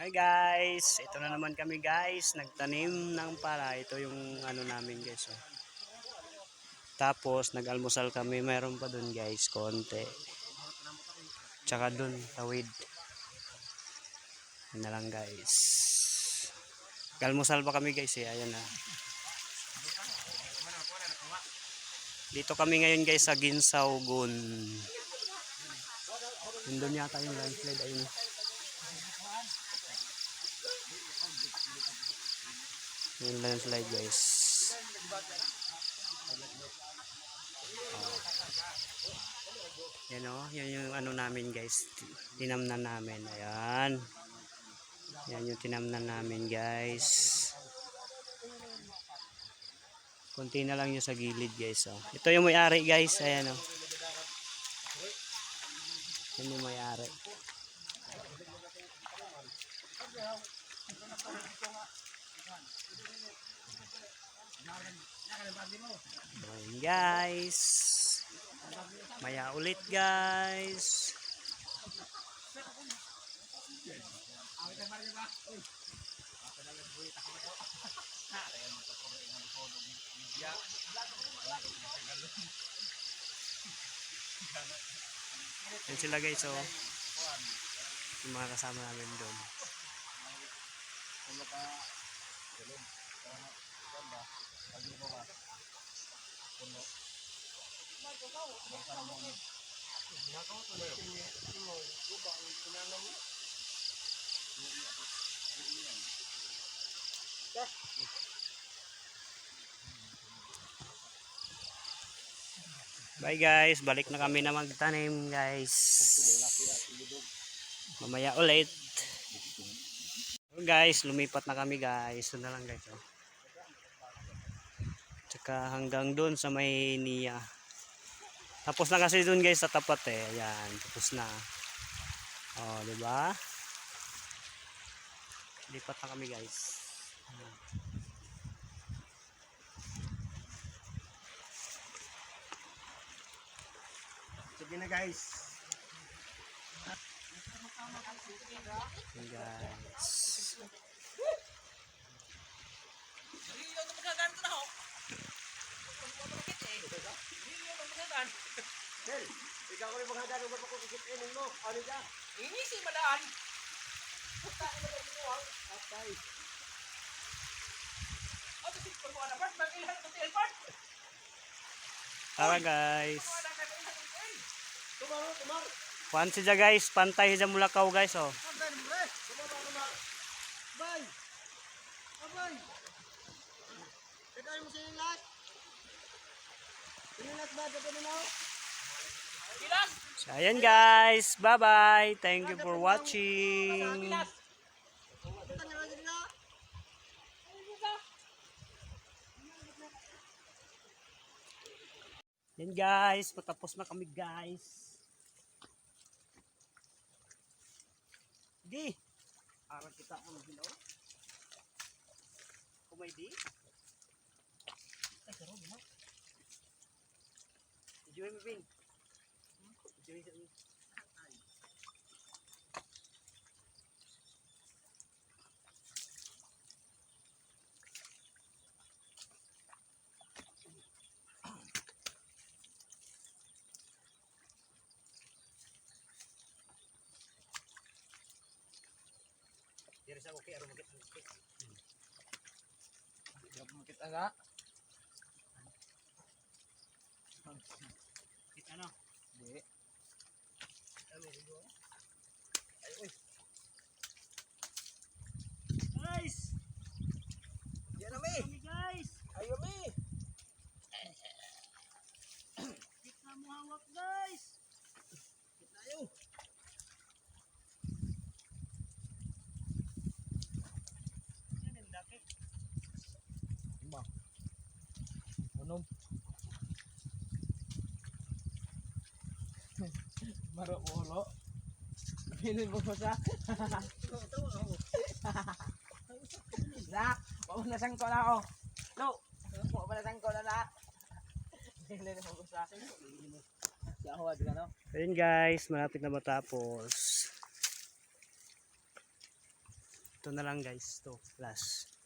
Hi guys, ito na naman kami guys, nagtanim ng para. Ito yung ano namin guys. Oh. Tapos nag-almusal kami, mayroon pa dun guys, konti. Tsaka dun, tawid. Yan na lang guys. Nag-almusal pa kami guys eh, ayan na. Dito kami ngayon guys sa Ginsaugun. Yun doon yata yung landslide, ayun. Yung landslide guys. Oh. Yan o, yan yung ano namin guys. Tinamnan namin. Ayan. Yan yung tinamnan namin guys. Kunti na lang yung sa gilid guys. Oh. Ito yung may-ari guys. Ayan o. Yan yung may-ari. Ayan guys. Maya ulit guys. Yan sila guys oh. Yung mga kasama namin doon. Bye guys, balik na kami na magtanim guys. Mamaya ulit. So guys, lumipat na kami guys. Ito na lang guys. Oh. Tsaka hanggang doon sa may niya. Tapos na kasi doon guys sa tapat eh. Ayan, tapos na. Oh, di ba? Lipat na kami guys. Ayan. Sige na guys. Ayan, guys. Ikaw ko rin maghagan ng ko kikitinin mo. Ano ka? Ini sih madaan. Atay. Ano sih perbuatan apa? Bagi lihat ke telepon. Tara guys. Ada kan ini kan. Tumaro, tumaro. Kuan siya guys, pantay siya mulakaw guys oh. Bay. Abay. Ikaw mo sa lahat. Inilat ba dito na. So ayan guys, bye bye. Thank you for watching. Yan guys, patapos na kami guys. Di. Arang kita ang hilaw. Kumay di. Ay, karo mo. Enjoy mo, Vin. Diri sa okay, aron makita. Kita nga. Kita na. Di. Guys! Yan na mi. Kami guys! Ayo mi. Kita mo hawak guys! Kita ayo. Yan ang daki. Lima. Unom. Maro ulo. Pili mo ko sa. Nak, mau na sangko na ako. No, mau na sangko na na. Pili mo ko sa. Ako ka no. Ayun guys, malapit na matapos. Ito na lang guys. Ito. Last.